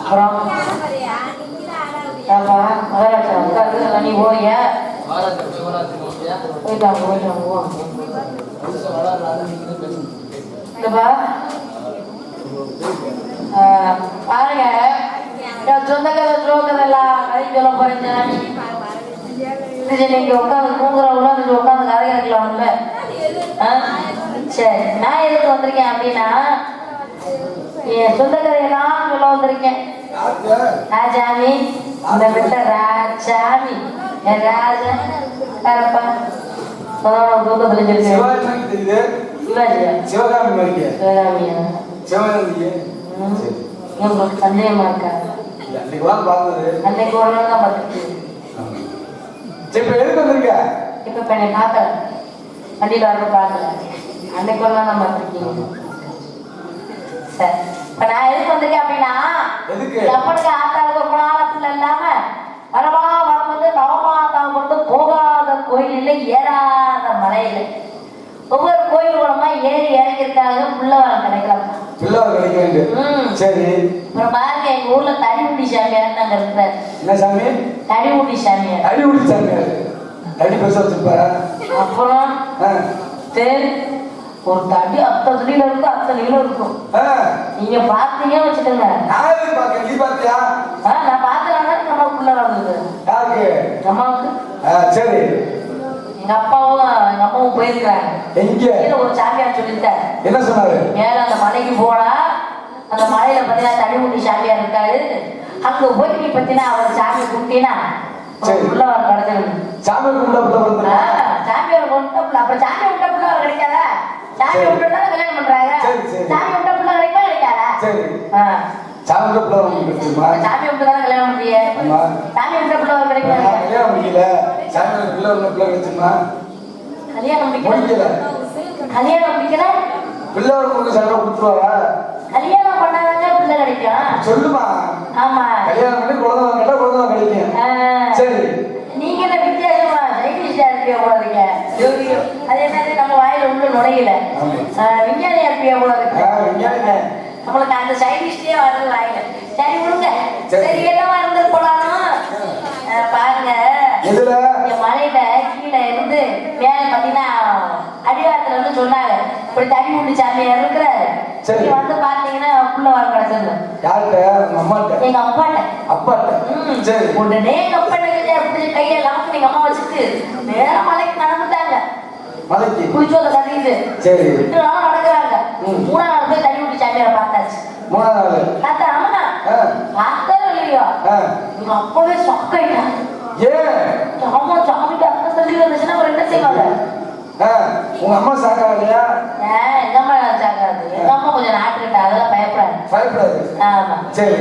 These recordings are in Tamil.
அப்புறம் உட்காந்து நீ போறிய பாருங்க என் சொந்த கதை எல்லாம் கதை சொல்ல போறேன் நீங்க உட்காந்து நீங்க உட்காந்து கதை கேட்கலாம்ல ஆ? சரி நான் எதுக்கு வந்திருக்கேன் அப்படின்னா என் சொந்த கதையெல்லாம் சொல்ல வந்திருக்கேன். ராஜாமி இந்த ராஜாமி என் ராஜா யாரப்பா தூக்கத்துல சொல்லிருக்கேன் சிவாஜியா? சிவகாமி மாதிரிக்கு சிவகாமியா? சிவகாமிக்கு ம். உங்களுக்கு சந்தேகமா இருக்கா? அன்னைக்கு வாங்க பார்த்தது. அன்னைக்கு ஒரு நாள் தான் பார்த்துட்டு சரி இப்ப எதுக்கு வந்திருக்க? இப்ப இப்ப என்னை பார்க்கல. வண்டியில வரணும் பார்க்கல. அன்னைக்கு ஒரு நாள் தான் பார்த்துருக்கீங்க சரி. இப்ப நான் எதுக்கு வந்திருக்கேன் அப்படின்னா எப்பனுக்கு ஆத்தாளுக்கு ரொம்ப நாளத்துல இல்லாம வரமா வரும்போது நவமாதா கொண்டு போகாத கோயில் இல்லை ஏறாத மலை இல்லை ஒவ்வொரு கோயில் மூலமா ஏறி இறங்கியிருக்காங்க புள்ளவரம் கிடைக்கலாம். பிள்ளை கிடைக்க வேண்டும் ம். சரி. அப்புறம் பாருங்க எங்க ஊர்ல தடிமுடி சாமியார் நாங்க இருக்கிறார் என்ன சாமி? தடிமுடி சாமியார் அடி உடி சாமி அது. அடி பெருசா வச்சிருப்பாரா? அப்புறம். ஒரு தடி அத்தனை தடியில இருக்கும் அத்தனை கிலோ இருக்கும். நீங்க பாத்தீங்கன்னு வச்சுக்கோங்க. நீ பார்த்தியா? ஆ, நான் பாத்துறாங்க நமக்குள்ள வந்தது யாருக்கு? எங்க அம்மாவுக்கு சரி. எங்க அப்பாவும் எங்க அம்மாவும் போயிருக்காங்க. எங்க? ஒரு சாமியார் சொல்லிட்டாரு என்ன சொன்னாரு? மேல அந்த மலைக்கு போனா அந்த மலையில பாத்தீங்கன்னா தடிமுடி சாமியார் இருக்காரு. அங்க போய் நீ பாத்தீங்கன்னா அவர் சாமி சரி. உள்ள வர கிடைச்சிருக்கு சாமி கும்பிட பிள்ளை வந்து சாமியார் கொண்ட அப்புறம் சாமி புள்ள அவர் கிடைக்காதா? சாமி சரி. விட்டு கல்யாணம் பண்றாங்க. சாமி விட்ட புள்ள கிடைக்குமா கிடைக்காதா சரி. சாமி கும்பிட பிள்ளை வந்து கிடைச்சுமா சாமி விட்டு தானே கல்யாணம் பண்றிய ஆமா. சாமி விட்ட புள்ள கிடைக்குமா கல்யாணம் முடியல சாமி பிள்ளை ஒண்ணு பிள்ளை கிடைச்சுமா கல்யாணம் முடிக்கல. முடிக்கல. கல்யாணம் முடிக்கல. பிள்ளை ஒண்ணு சண்டை கல்யாணம் பண்ணாதாங்க பிள்ளை கிடைக்கும். சொல்லுமா. ஆமா. கல்யாணம் பண்ணி குழந்தை கேட்டா குழந்தை கிடைக்கும் ஆ. சரி. நீங்க என்ன வித்தியாசமா போல இருக்கீங்க. அது என்னது நம்ம வாயில உள்ள நுழையல. விஞ்ஞானியா இருப்பியா போல இருக்கு. நம்மளுக்கு அந்த சைனிஸ்டே வருது வாயில சரி விடுங்க. சரி. என்னவா இருந்து போனாலும் ஆ, பாருங்க. மலையில கீழே இருந்து மேல பாத்தீங்கன்னா அடிவாரத்துல இருந்து சொன்னாங்க. இப்படி தண்ணி முடி சாமியார் இருக்கிறாரு? சரி. வந்து பாத்தீங்கன்னா புள்ள வர கிடைச்சது யார்கிட்ட அம்மாட்ட? எங்க அப்பாட்ட. அப்பாட்ட. சரி. உடனே கப்பனுக்கு அப்படி கையை லாக்கு எங்க அம்மா வச்சுட்டு நேரா மலைக்கு மலைக்கு. குளிச்சோத கட்டிட்டு சரி. ரெண்டு நாளும் நடக்கிறாங்க. ம். மூணாம் நாள் போய் தண்ணி விட்டு சாமியாரை பார்த்தாச்சு. மூணாவது. நாள் தாத்தா ஆமா பார்த்தாலும் இல்லையோ? ஆ. எங்க அப்பவே சொக்காயிட்டாங்க ஏன்? ஆமா சாமிக்கு அத்தை தள்ளி வந்துச்சுன்னா அப்புறம் என்ன செய்வாங்க? உங்க அம்மா எங்க அம்மா சாக்காது எங்க அம்மா கொஞ்சம் நாட்டுக்கிட்ட அதெல்லாம் பயப்படாது. பயப்படாது. ஆமா. சரி.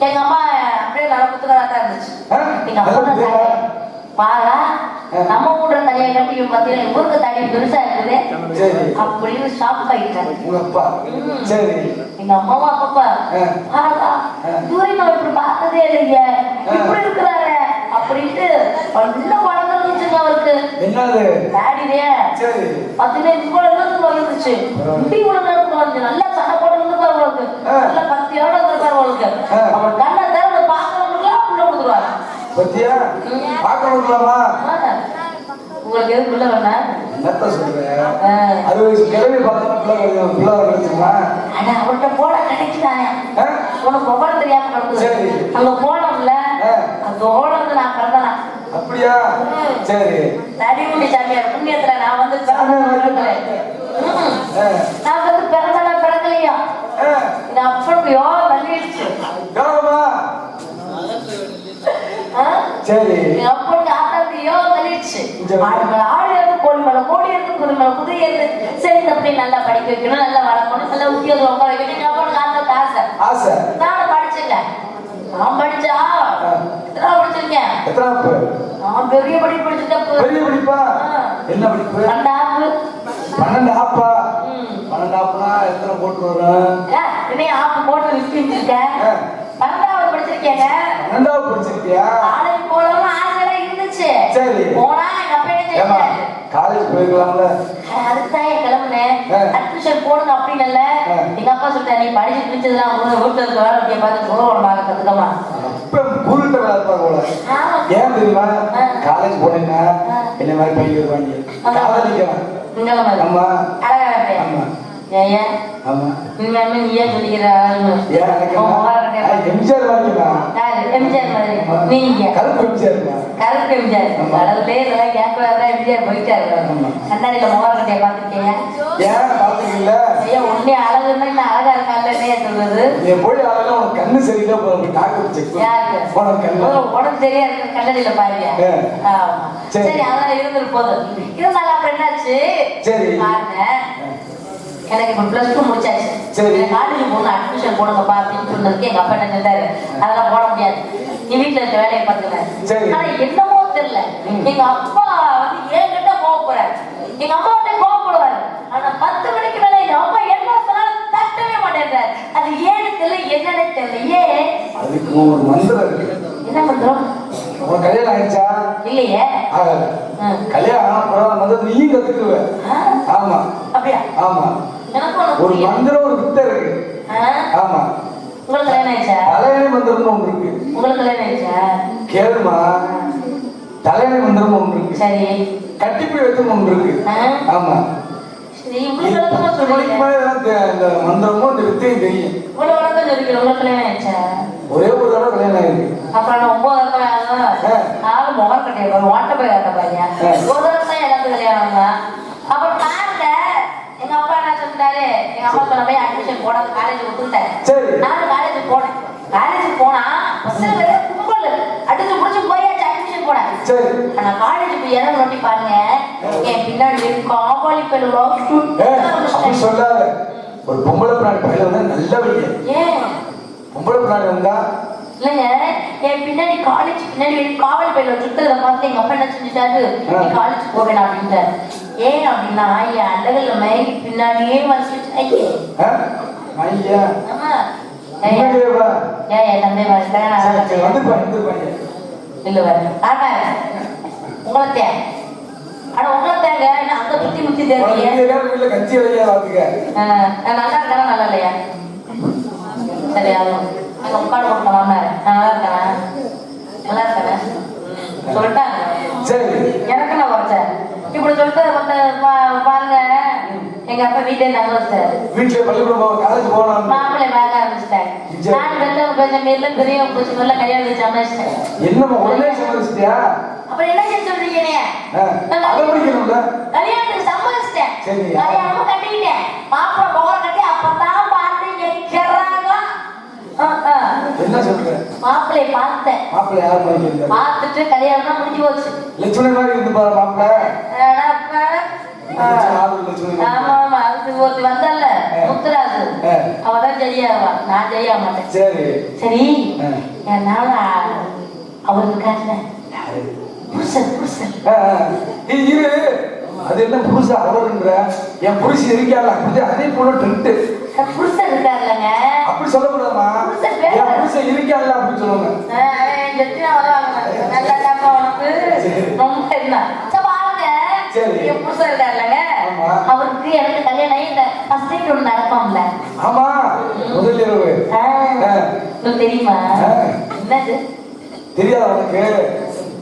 எங்க அம்மா அப்படியே தான் இருந்துச்சு. எங்க அம்மா. பாரா. நம்ம ஊர்ல தனியா கட்டி பாத்தீங்கன்னா இவருக்கு தனி பெருசா இருக்குது. அப்படின்னு ஷாக் ஆயிட்டாரு எங்க அம்மாவும் அப்பப்பா. பாரா இப்படி பார்த்ததே இல்லைங்க. இப்படி இருக்கிறாரு அப்படின்ட்டு நல்ல குழந்தை இருந்துச்சுங்க அவருக்கு. என்னது? டாடிதே சரி. பாத்தீங்கன்னா இவ்வளவு இருந்து வந்துருச்சு பரவாயில்ல. முடி இவ்வளவு நேரத்துக்கு வந்து நல்லா சண்டை போட்டு இருந்திருப்பாரு உங்களுக்கு ஆ. நல்லா பத்து இடம் இருந்திருப்பாரு உங்களுக்கு ஆ. அவர் கண்ணை திறந்து பார்க்கறவங்களுக்குலாம் புள்ள கொடுத்துருவாரு பத்தியா பார்க்கணுங்களாமா உங்களுக்கு எது புள்ள வேணா என்னத்த சொல்றேன். அது வயசு கிளவி பார்த்தா பிள்ளை கிடைக்கும் பிள்ளை கிடைச்சுமா ஆனா அவர்கிட்ட போட கிடைக்குதானே ஆ? உனக்கு விவரம் தெரியாம கிடக்குது. அங்க போனோம்ல. அதோட வந்து நான் பிறந்தனா அப்படியா? சரி. தடிமுடி சாமியார் புண்ணியத்துல நான் வந்து நான் வந்து பிறந்தனா பிறக்கலையா. இது அப்படியோ தள்ளிடுச்சு? சரி. யோ மேல ஆடு இருக்கு கோழி மேல கோழி இருக்கு குதிரை மேல குதிரை இருக்கு சரி இந்த நல்லா படிக்க வைக்கணும் நல்லா வளர்க்கணும் நல்லா உத்தியோகம் உட்கார வைக்கணும். அப்பனுக்கு ஆத்தாவுக்கு ஆசை ஆசை. நானும் படிச்சேங்க நான் படிச்சா எத்தனை படிச்சிருக்கேன்? எத்தனாப்பு நான் பெரிய படிப்பு படிச்சுட்டேன் பெரிய படிப்பா. என்ன படிப்பு? பண்டாப்பு பன்னெண்டு ஆப்பா. பன்னெண்டு ஆப்புனா எத்தனை போட்டு வரும்? ஏ, இன்னும் ஆப்பு போட்டு விற்பிச்சிருக்கேன் ஆ. பன்னெண்டாவது படிச்சிருக்கேங்க. பன்னெண்டாவது படிச்சிருக்கியா? காலேஜ் போகணும்னு ஆசைலாம் இருந்துச்சு சரி. போனா எங்க அப்பா என்ன ஏமா காலேஜ் போயிருக்கலாம்ல? அதுக்குதான் என் கிளம்புனேன். அட்மிஷன் போடுங்க அப்படின்னு இல்ல. எங்க அப்பா சொல்லிட்டாரு நீ படிச்சு பிடிச்சதுலாம் உங்க வீட்டுல இருக்க வேலை அப்படியே பார்த்து குருவம் பார்க்க கத்துக்கமா இப்ப கூறிட்ட வேலை இருப்பாங்க போல. ஆமா. ஏன் தெரியுமா? ஆ. காலேஜ் போனீங்கன்னா. என்ன மாதிரி பையன் வருவாங்க. காதலிக்கலாம் ஆமா. ஏன் ஆமா உண்மையாலுமே நீ ஏன் சொல்லிக்கிற என்ன? எம்ஜிஆர் யாரு எம்ஜிஆர் மாதிரி நீங்க கருப்பு எம்ஜிஆர். கருப்பு எம்ஜிஆர். கடவுளே இதெல்லாம் கேட்கறதா எம்ஜிஆர் போயிட்டாரு. கண்ணாடியில முகம் கட்டிய பாத்துருக்கீங்க ஏன் பாத்தீங்கல்ல ஐயா உன்னே அழகுன்னா இன்னும் அழகா இருக்கான்ல என்ன சொல்றது என் போய் ஆளுங்க உனக்கு கண்ணு சரியில்லை போய் டாக்டர் செக் யாருக்கு உனக்கு கண்ணு உனக்கு உடம்பு சரியா இருக்கு கண்ணாடியில பாருங்க. சரி. அதான் இருந்துட்டு போதும் இருந்தாலும் அப்புறம் என்னாச்சு சரி. பாருங்க எனக்கு இப்ப பிளஸ் டூ முடிச்சாச்சு. சரி. காலேஜ் போகணும் அட்மிஷன் போடுங்கப்பா அப்படின்னு சொன்னதுக்கு எங்க அப்பா என்ன செஞ்சாரு அதெல்லாம் போட முடியாது. நீ வீட்டுல இருக்க வேலையை பார்த்துக்கிறேன் சரி. ஆனா என்னமோ தெரியல. எங்க அப்பா வந்து என்கிட்ட கோவப்படுறாரு எங்க அம்மா கிட்ட கோவப்படுவாரு. ஆனா பத்து மணிக்கு மேல எங்க அப்பா என்ன சொன்னாலும் தட்டவே மாட்டேன்றாரு. அது ஏன்னு தெரியல என்னன்னு தெரியல ஏன் அதுக்கு ஒரு மந்திரம் இருக்கு. என்ன பண்றோம் உனக்கு கல்யாணம் ஆயிடுச்சா? இல்லையே. கல்யாணம் ஆன மந்திரம் நீயும் கத்துக்குவ ஆ, ஆமா. அப்படியா? ஆமா. ஒரு. மந்திரம் ஒரு வித்தை இருக்கு. ஆமா. உங்களுக்கு கல்யாணம் ஆயிடுச்சா? தலையணை மந்திரம்னு ஒன்று இருக்கு. உங்களுக்கு கல்யாணம் ஆயிடுச்சா? கேளுமா. தலையணை மந்திரம் ஒன்று இருக்கு. சரி. கட்டிப்பி வைத்தம் ஒன்று இருக்கு. ஆமா. மந்திரமும் இந்த வித்தையும் தெரியும். ஒரே ஒரு தடவை கல்யாணம் ஆயிருக்கு. அப்புறம் ஒன்பது வருஷம் ஆகுது. ஆ. நாலு முகம் கட்டியிருப்பாரு ஓட்ட போய் கட்ட பாருங்க. ஒரு வருஷம் தான் கல்யாணம் தான் அப்புறம் பாருங்க எங்க அப்பா என்ன சொல்லிட்டாரு அம்மா சொன்ன அட்மிஷன் காலேஜ் நானும் காலேஜ் போனேன். காலேஜ் போனா பஸ்ல வேற கும்பல் அடிச்சு புடிச்சு போயாச்சு அட்மிஷன் போனேன் சரி. ஆனா காலேஜ் போய் நோட்டி பாருங்க என் பின்னாடி காபாலி பெருவா. ஏ அப்படி சொல்லாத. ஒரு பொம்பளை பிராணி பையில வந்து நல்ல வைக்க ஏன்? பொம்பளை பிராணி வந்தா இல்லைங்க என் பின்னாடி காலேஜ் பின்னாடி காவல் பயில சுத்துறத பார்த்து எங்க அப்பா என்ன செஞ்சுட்டாரு? காலேஜ் போவேன் அப்படின்ட்டாரு. ஏன் அப்படின்னா என் அழகுல மயங்கி பின்னாடியே வந்துச்சு ஐயே. ஆமா. ஏன் என் தந்தை வந்துருப்பாங்க. இல்ல ஆமா. உங்களை ஆனா உங்களை தேங்க. அங்க சுத்தி முத்தி தேவையே கஞ்சி. நல்லா இருக்கா நல்லா இல்லையா? சரி அங்க கொடுக்கலாம்னு நான் நல்லா இருக்கேன் நல்லா இருக்கேன் சொல்லிட்டாங்க சரி எனக்கு நான் குறைச்சேன் இப்படி சொல்லிட்டு வந்து பா- பாருங்க எங்க அப்பா வீட்டே தங்க வச்சாரு வீட்டுல பள்ளிக்கூடம் காலேஜ் போகலாம். மாப்பிள்ளை பார்க்க ஆரம்பிச்சிட்டாங்க நான் பேச பூச்சி மேல உடனே அப்புறம் என்ன சொல்றீங்க அதை முடிக்கணும்ல கல்யாணத்துக்கு சம்மதிச்சிட்டேன் சரி. கல்யாணமும் கட்டிக்கிட்டேன். மாப்பிள்ளை பவரை கட்டி அப்பதான் பார்த்து எக்கிறாங்க என்ன சொல்ற? பார்த்தேன். மாப்பிள்ளை பார்த்துட்டு கல்யாணம் முடிஞ்சு போச்சு. லட்சுமணி மாதிரி இருந்து பாரு மாப்பிள்ளை. நான் சரியாக மாட்டேன். சரி. சரி. என்னால அவர் இருக்காருல்ல புருஷன் புருஷன் இரு. அது என்ன புருஷ அவருன்ற என் புருஷன் இருக்கால அப்படி அதே போல என் புருஷன் இருக்காருல்லங்க. அப்படி சொல்லக்கூடாதுமா. புருஷன் பேர் என் புருஷன் இருக்கால அப்படின்னு சொல்லுவாங்க. அவருக்கு எனக்கு கல்யாணம் இந்த ஃபர்ஸ்ட் நடப்போம்ல ஆமா. முதல் இரவு. தெரியுமா. என்னது? தெரியாதா உனக்கு?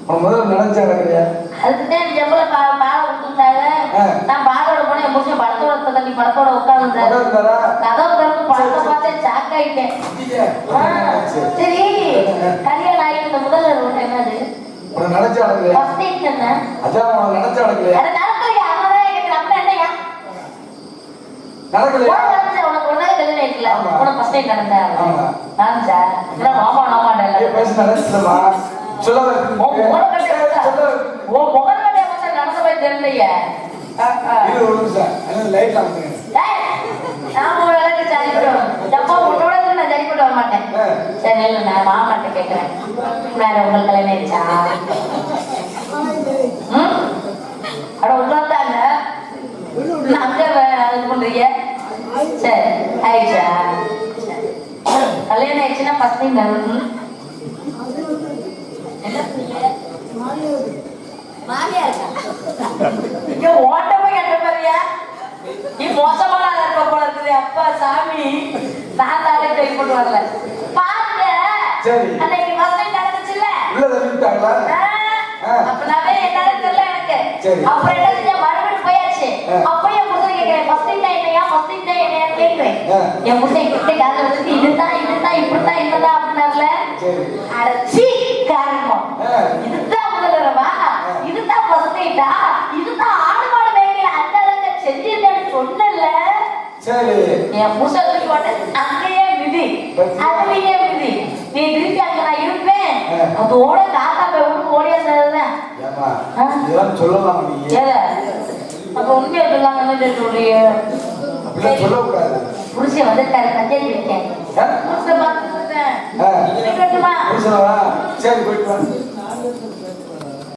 உன் முதல்ல நினைச்சா நடக்கிறியா அதுக்குதான் ஜம்பல பா பாலை விட்டுட்டாங்க ஆ. நான் பாலோட போனேன். என் புருஷன் படத்தோட தண்ணி படத்தோட உட்காந்துருந்தாரு உட்கார்ந்தாரா? கதவு திறந்து படத்தை பார்த்தேன். ஷாக் ஆயிட்டேன். ஆ, சரி. கல்யாணம் ஆகி இந்த முதல்ல ரோட்டு என்னது? உனக்கு நினைச்சா நடக்கலையா ஃபர்ஸ்ட் நைட் என்ன? அதான் உனக்கு நினைச்சா நடக்கலையா அது நடக்கலையா? அதான் எனக்கு நம்ம என்னையா? நடக்கலையா? ஆமா. உனக்கு ஃபர்ஸ்ட் நைட் நடந்தா ஆமா. நடந்துச்சா இல்லை முகம் முகம் நடந்த மாதிரி தெரியலையே ஒரு நான் உன்னோட நான் மாட்டேன். சரி, நான் மாமாட்ட கேட்கிறேன். வேற உங்களுக்கு கல்யாணம் ஆயிடுச்சா? ம்? அட, உங்களைத்தாங்க. நான் அங்க வே- இது பண்றீங்க? சரி, ஆயிடுச்சா? சரி. கல்யாணம் ஆயிடுச்சுன்னா first thing நான் ம்? என்ன சொன்னீங்க? மாமியார் இருக்கா? இங்க ஓட்டமே கட்ட பாரியா நீ மோசமான இருக்க போல இருக்குது. அப்பா சாமி. நான் தானே ட்ரை பண்ணி வரல. பாருங்க. அன்னைக்கு ஃபர்ஸ்ட் நடந்துச்சுல்ல? தள்ளிட்டாங்களா ஆ. அப்பனாவே என்னன்னு தெரியல எனக்கு. அப்புறம் என்ன செஞ்ச மறுபடியும் போயாச்சு. என் புருஷன் கேட்கிறேன். ஃபர்ஸ்ட் டைம் என்னையா? ஃபர்ஸ்ட் டைம் என்னையா கேட்கிறேன். ஆ. என் புருஷன் அடச்சி காரணம் ஆ. இதுதான் முதல்வரவா இதுதான் டைட்டா இதுதான் ஆடு மாடு மேய்க்கல அந்த அளவுக்கு செஞ்சிருந்தேன்னு சொன்னல சரி. என் புருஷன் தூக்கி போட்டு அங்கேயே மிதி. அதுலயே மிதி. நீ திருப்பி அங்க நான் இருப்பேன். அதோட தாத்தா போய் விட்டு ஓடி வந்ததுதான். இதெல்லாம் சொல்லலாம் நீ? அப்ப உண்மையை சொல்லாங்கன்னு சொல்லக்கூடாது. புருஷன் வந்துட்டாரு பஞ்சாயத்து வைக்கேன் சரி போயிட்டு